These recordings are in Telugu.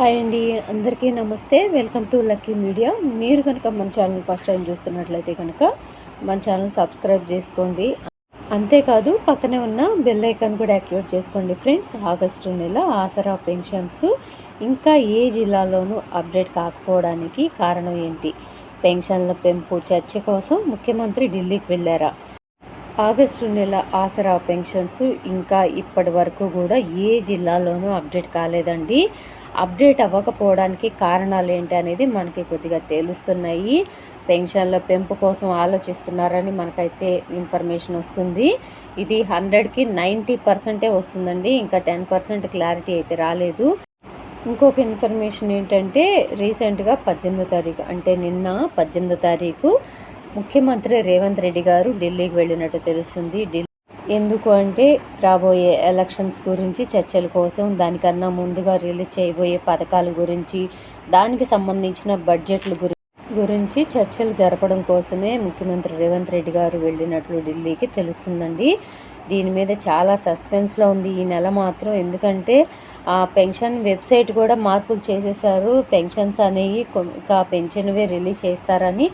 హాయ్ అండి అందరికీ నమస్తే. Welcome to Lucky media. మీరు కనుక మన ఛానల్ ఫస్ట్ టైం చూస్తున్నట్లయితే కనుక మన ఛానల్ సబ్స్క్రైబ్ చేసుకోండి. అంతేకాదు పక్కనే ఉన్న బెల్ ఐకాన్ కూడా యాక్టివేట్ చేసుకోండి ఫ్రెండ్స్. ఆగస్టు నెల ఆసరా పెన్షన్స్. ఇంకా ఏ జిల్లాలోనూ అప్డేట్ కాకపోవడానికి కారణం ఏంటి? పెన్షన్ల పెంపు చర్చ కోసం ముఖ్యమంత్రి ఢిల్లీకి వెళ్ళారా? ఆగస్టు నెల ఆసరా పెన్షన్స్ ఇంకా ఇప్పటి వరకు కూడా ఏ జిల్లాలోనూ అప్డేట్ కాలేదండి. అప్డేట్ అవ్వకపోవడానికి కారణాలు ఏంటి అనేది మనకి కొద్దిగా తెలుస్తున్నాయి. పెన్షన్ల పెంపు కోసం ఆలోచిస్తున్నారని మనకైతే ఇన్ఫర్మేషన్ వస్తుంది. ఇది హండ్రెడ్కి నైంటీ పర్సెంటే వస్తుందండి. ఇంకా టెన్ పర్సెంట్ క్లారిటీ అయితే రాలేదు. ఇంకొక ఇన్ఫర్మేషన్ ఏంటంటే రీసెంట్గా పద్దెనిమిదో తారీఖు అంటే నిన్న పద్దెనిమిదో తారీఖు ముఖ్యమంత్రి రేవంత్ రెడ్డి గారు ఢిల్లీకి వెళ్ళినట్టు తెలుస్తుంది. ఢిల్లీ ఎందుకు అంటే రాబోయే ఎలక్షన్స్ గురించి చర్చల కోసం దానికన్నా ముందుగా రిలీజ్ చేయబోయే పథకాల గురించి దానికి సంబంధించిన బడ్జెట్ల గురించి గురించి చర్చలు జరపడం కోసమే ముఖ్యమంత్రి రేవంత్ రెడ్డి గారు వెళ్ళినట్లు ఢిల్లీకి తెలుస్తుందండి. దీని మీద చాలా సస్పెన్స్లో ఉంది ఈ నెల మాత్రం. ఎందుకంటే ఆ పెన్షన్ వెబ్సైట్ కూడా మార్పులు చేసేసారు. పెన్షన్స్ అనేవి ఇంకా పెన్షన్వే రిలీజ్ చేస్తారని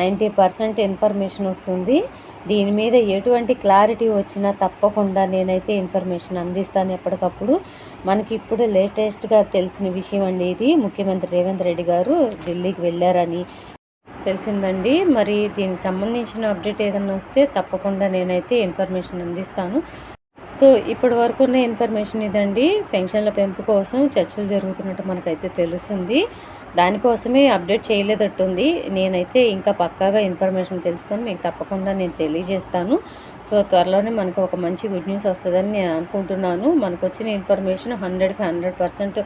నైంటీ పర్సెంట్ ఇన్ఫర్మేషన్ వస్తుంది. దీని మీద ఎటువంటి క్లారిటీ వచ్చినా తప్పకుండా నేనైతే ఇన్ఫర్మేషన్ అందిస్తాను ఎప్పటికప్పుడు. మనకి ఇప్పుడు లేటెస్ట్గా తెలిసిన విషయం అండి ఇది. ముఖ్యమంత్రి రేవంత్ రెడ్డి గారు ఢిల్లీకి వెళ్ళారని తెలిసిందండి. మరి దీనికి సంబంధించిన అప్డేట్ ఏదైనా వస్తే తప్పకుండా నేనైతే ఇన్ఫర్మేషన్ అందిస్తాను. సో ఇప్పటి వరకు ఉన్న ఇన్ఫర్మేషన్ ఇదండి. పెన్షన్ల పెంపు కోసం చర్చలు జరుగుతున్నట్టు మనకైతే తెలుస్తుంది. దానికోసమే అప్డేట్ చేయలేదట్టుంది. నేనైతే ఇంకా పక్కాగా ఇన్ఫర్మేషన్ తెలుసుకొని మీకు తప్పకుండా నేను తెలియజేస్తాను. సో త్వరలోనే మనకు ఒక మంచి గుడ్ న్యూస్ వస్తుందని నేను అనుకుంటున్నాను. మనకు వచ్చిన ఇన్ఫర్మేషన్ హండ్రెడ్కి హండ్రెడ్ పర్సెంట్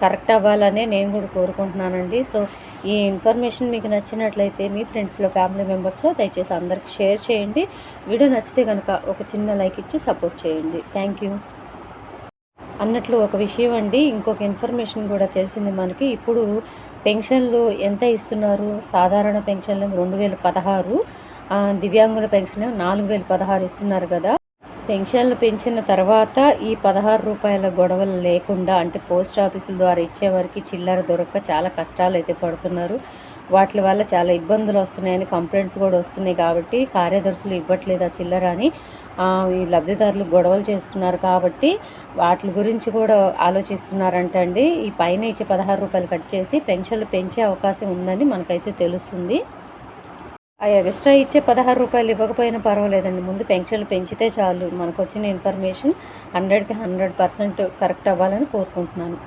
కరెక్ట్ అవ్వాలనే నేను కూడా కోరుకుంటున్నానండి. సో ఈ ఇన్ఫర్మేషన్ మీకు నచ్చినట్లయితే మీ ఫ్రెండ్స్లో ఫ్యామిలీ మెంబర్స్లో దయచేసి అందరికి షేర్ చేయండి. వీడియో నచ్చితే కనుక ఒక చిన్న లైక్ ఇచ్చి సపోర్ట్ చేయండి. Thank you. అన్నట్లు ఒక విషయం అండి ఇంకొక ఇన్ఫర్మేషన్ కూడా తెలిసింది మనకి. ఇప్పుడు పెన్షన్లు ఎంత ఇస్తున్నారు? సాధారణ పెన్షన్లు రెండు వేల పదహారు దివ్యాంగుల పెన్షన్ నాలుగు వేలు పదహారు ఇస్తున్నారు కదా. పెన్షన్లు పెంచిన తర్వాత ఈ పదహారు రూపాయల గొడవలు లేకుండా అంటే పోస్ట్ ఆఫీసుల ద్వారా ఇచ్చేవారికి చిల్లర దొరక్క చాలా కష్టాలు అయితే పడుతున్నారు. వాటి వల్ల చాలా ఇబ్బందులు వస్తున్నాయని కంప్లైంట్స్ కూడా వస్తున్నాయి కాబట్టి కార్యదర్శులు ఇవ్వట్లేదు ఆ చిల్లర అని ఈ లబ్ధిదారులు గొడవలు చేస్తున్నారు కాబట్టి వాటి గురించి కూడా ఆలోచిస్తున్నారంటండి. ఈ పైన ఇచ్చే పదహారు రూపాయలు కట్ చేసి పెన్షన్లు పెంచే అవకాశం ఉందని మనకైతే తెలుస్తుంది. ఆ ఎక్స్ట్రా ఇచ్చే పదహారు రూపాయలు ఇవ్వకపోయినా పర్వాలేదండి. ముందు పెన్షన్లు పెంచితే చాలు. మనకు వచ్చిన ఇన్ఫర్మేషన్ హండ్రెడ్కి హండ్రెడ్ పర్సెంట్ కరెక్ట్ అవ్వాలని కోరుకుంటున్నాను.